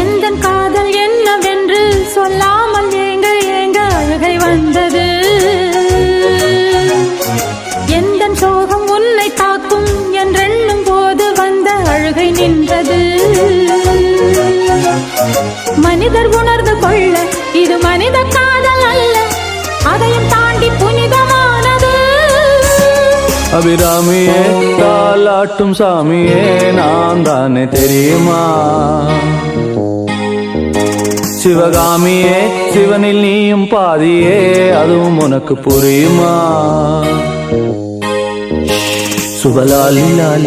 எந்த காதல் என்னவென்று சொல்லாமல் ஏங்க ஏங்க அழுகை வந்தது? எந்த சோகம் உன்னை தாக்கும் என்றெண்ணும் போது வந்த அழுகை நின்றது? மனிதர் உணர்ந்து கொள்ள இது மனித காதல் அல்ல அதையும் தாண்டி புனிதமானது. அபிராமியே காலாட்டும் சாமியே நான் தானே தெரியுமா? சிவகாமியே சிவனில் நீயும் பாதியே அதுவும் உனக்கு புரியுமா? சுபலாலி லாலி